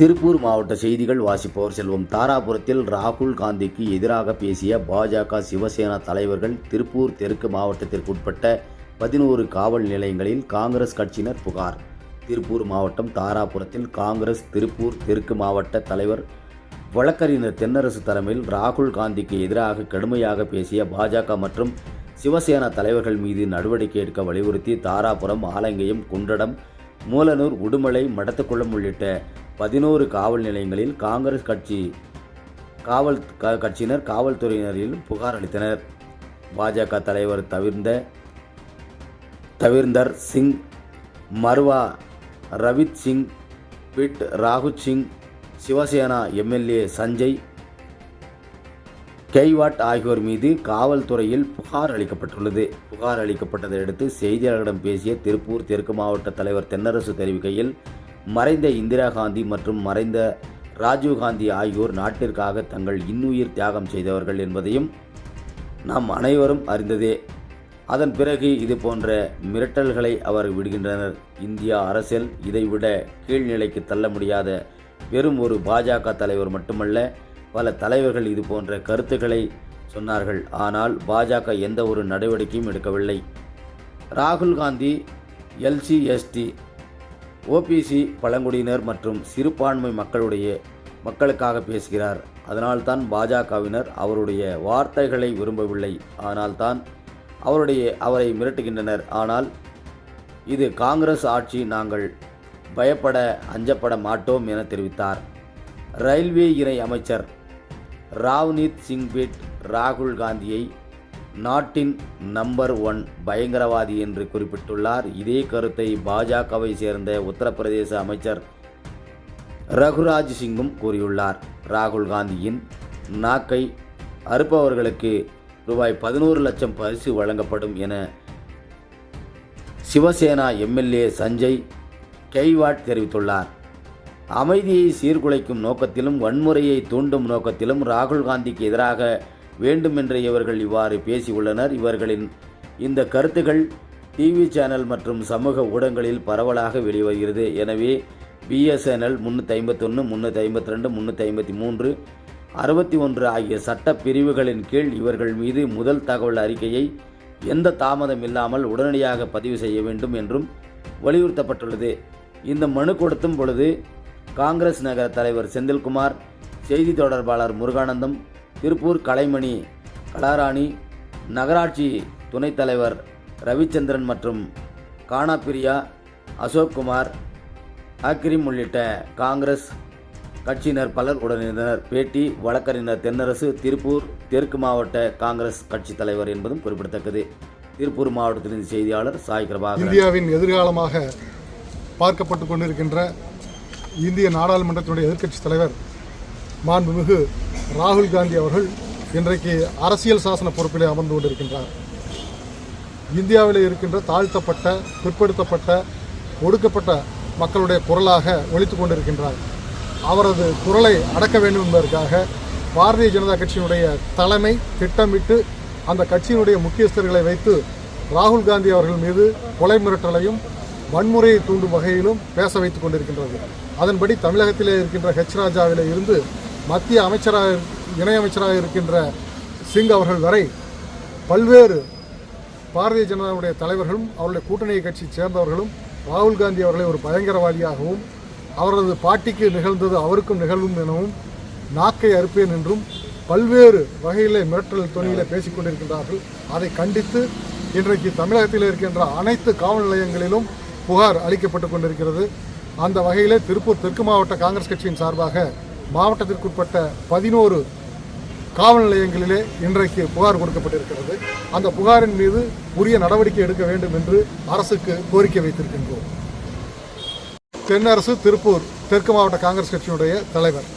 திருப்பூர் மாவட்ட செய்திகள் வாசிப்பவர் செல்வம். தாராபுரத்தில் ராகுல் காந்திக்கு எதிராக பேசிய பாஜக சிவசேனா தலைவர்கள் திருப்பூர் தெற்கு மாவட்டத்திற்குட்பட்ட பதினோரு காவல் நிலையங்களில் காங்கிரஸ் கட்சியினர் புகார். திருப்பூர் மாவட்டம் தாராபுரத்தில் காங்கிரஸ் திருப்பூர் தெற்கு மாவட்ட தலைவர் வழக்கறிஞர் தென்னரசு தலைமையில் ராகுல் காந்திக்கு எதிராக கடுமையாக பேசிய பாஜக மற்றும் சிவசேனா தலைவர்கள் மீது நடவடிக்கை எடுக்க வலியுறுத்தி தாராபுரம் ஆலங்கயம் குண்டடம் மூலனூர் உடுமலை மடத்துக்குளம் உள்ளிட்ட பதினோரு காவல் நிலையங்களில் காங்கிரஸ் கட்சி காவல் கட்சியினர் காவல்துறையினரில் புகார் அளித்தனர். பாஜக தலைவர் தவிர்ந்த தவிர்ந்தர் சிங் மர்வா ரவித் சிங் பிட் ராகுத் சிங் சிவசேனா எம்எல்ஏ சஞ்சய் கெய்வாட் ஆகியோர் மீது காவல்துறையில் புகார் அளிக்கப்பட்டுள்ளது. புகார் அளிக்கப்பட்டதை அடுத்து செய்தியாளர்களிடம் பேசிய திருப்பூர் தெற்கு மாவட்ட தலைவர் தென்னரசு தெரிவிக்கையில் மறைந்த இந்திரா காந்தி மற்றும் மறைந்த ராஜீவ் காந்தி ஆகியோர் நாட்டிற்காக தங்கள் இன்னுயிர் தியாகம் செய்தவர்கள் என்பதையும் நாம் அனைவரும் அறிந்ததே. அதன் பிறகு இது போன்ற மிரட்டல்களை அவர் விடுகின்றனர். இந்தியா அரசியல் இதைவிட கீழ்நிலைக்கு தள்ள முடியாத வெறும் ஒரு பாஜக தலைவர் மட்டுமல்ல பல தலைவர்கள் இது போன்ற கருத்துக்களை சொன்னார்கள். ஆனால் பாஜக எந்த ஒரு நடவடிக்கையும் எடுக்கவில்லை. ராகுல் காந்தி எல்சிஎஸ்டி ஓபிசி பழங்குடியினர் மற்றும் சிறுபான்மை மக்களுடைய மக்களுக்காக பேசுகிறார். அதனால்தான் பாஜகவினர் அவருடைய வார்த்தைகளை விரும்பவில்லை. ஆனால்தான் அவருடைய அவரை மிரட்டுகின்றனர். ஆனால் இது காங்கிரஸ் ஆட்சி நாங்கள் பயப்பட அஞ்சப்பட மாட்டோம் என தெரிவித்தார். ரயில்வே இணை அமைச்சர் ராவ்னீத் சிங் பிட் ராகுல் காந்தியை நாட்டின் நம்பர் ஒன் பயங்கரவாதி என்று குறிப்பிட்டுள்ளார். இதே கருத்தை பாஜகவை சேர்ந்த உத்தரப்பிரதேச அமைச்சர் ரகுராஜ் சிங்கும் கூறியுள்ளார். ராகுல் காந்தியின் நாக்கை அறுப்பவர்களுக்கு ரூபாய் பதினோரு லட்சம் பரிசு வழங்கப்படும் என சிவசேனா எம்எல்ஏ சஞ்சய் கெய்வாட் தெரிவித்துள்ளார். அமைதியை சீர்குலைக்கும் நோக்கத்திலும் வன்முறையை தூண்டும் நோக்கத்திலும் ராகுல் காந்திக்கு எதிராக வேண்டுமென்று இவர்கள் இவ்வாறு பேசியுள்ளனர். இவர்களின் இந்த கருத்துகள் டிவி சேனல் மற்றும் சமூக ஊடகங்களில் பரவலாக வெளிவருகிறது. எனவே பிஎஸ்என்எல் முந்நூற்றி ஐம்பத்தொன்று முந்நூற்றி ஐம்பத்தி ரெண்டு முந்நூற்றி ஐம்பத்தி மூன்று அறுபத்தி ஒன்று ஆகிய சட்ட பிரிவுகளின் கீழ் இவர்கள் மீது முதல் தகவல் அறிக்கையை எந்த தாமதம் இல்லாமல் உடனடியாக பதிவு செய்ய வேண்டும் என்றும் வலியுறுத்தப்பட்டுள்ளது. இந்த மனு கொடுத்தும் பொழுது காங்கிரஸ் நகர தலைவர் செந்தில்குமார் செய்தி தொடர்பாளர் முருகானந்தம் திருப்பூர் கலைமணி கலாராணி நகராட்சி துணைத் தலைவர் ரவிச்சந்திரன் மற்றும் கானாபிரியா அசோக்குமார் அக்ரிம் உள்ளிட்ட காங்கிரஸ் கட்சியினர் பலர் உடனிருந்தனர். பேட்டி வழக்கறிஞர் தென்னரசு திருப்பூர் தெற்கு மாவட்ட காங்கிரஸ் கட்சி தலைவர் என்பதும் குறிப்பிடத்தக்கது. திருப்பூர் மாவட்டத்திலிருந்து செய்தியாளர் சாய் பிரபாகர் இந்தியாவின் எதிர்காலமாக பார்க்கப்பட்டு கொண்டிருக்கின்ற இந்திய நாடாளுமன்றத்தினுடைய எதிர்க்கட்சித் தலைவர் மாண்புமிகு ராகுல் காந்தி அவர்கள் இன்றைக்கு அரசியல் சாசன பொறுப்பிலே அமர்ந்து கொண்டிருக்கின்றார். இந்தியாவில் இருக்கின்ற தாழ்த்தப்பட்ட பிற்படுத்தப்பட்ட ஒடுக்கப்பட்ட மக்களுடைய குரலாக ஒழித்து கொண்டிருக்கின்றார். அவரது குரலை அடக்க வேண்டும் என்பதற்காக பாரதிய ஜனதா கட்சியினுடைய தலைமை திட்டமிட்டு அந்த கட்சியினுடைய முக்கியஸ்தர்களை வைத்து ராகுல் காந்தி அவர்கள் மீது கொலை மிரட்டலையும் வன்முறையை தூண்டும் வகையிலும் பேச வைத்துக் கொண்டிருக்கின்றது. அதன்படி தமிழகத்திலே இருக்கின்ற ஹெச் ராஜாவிலே இருந்து மத்திய அமைச்சராக இணையமைச்சராக இருக்கின்ற சிங் அவர்கள் வரை பல்வேறு பாரதிய ஜனதாவுடைய தலைவர்களும் அவருடைய கூட்டணி கட்சியை சேர்ந்தவர்களும் ராகுல் காந்தி அவர்களை ஒரு பயங்கரவாதியாகவும் அவரது பாட்டிக்கு நிகழ்ந்தது அவருக்கும் நிகழ்வும் எனவும் நாக்கை அறுப்பேன் என்றும் பல்வேறு வகையிலே மிரட்டல் துணியிலே பேசிக் கொண்டிருக்கின்றார்கள். அதை கண்டித்து இன்றைக்கு தமிழகத்தில் இருக்கின்ற அனைத்து காவல் நிலையங்களிலும் புகார் அளிக்கப்பட்டு கொண்டிருக்கிறது. அந்த வகையிலே திருப்பூர் தெற்கு மாவட்ட காங்கிரஸ் கட்சியின் சார்பாக மாவட்டத்திற்குட்பட்ட பதினோரு காவல் நிலையங்களிலே இன்றைக்கு புகார் கொடுக்கப்பட்டிருக்கிறது. அந்த புகாரின் மீது உரிய நடவடிக்கை எடுக்க வேண்டும் என்று அரசுக்கு கோரிக்கை வைத்திருக்கின்றோம். தென்னரசு திருப்பூர் தெற்கு மாவட்ட காங்கிரஸ் கட்சியினுடைய தலைவர்.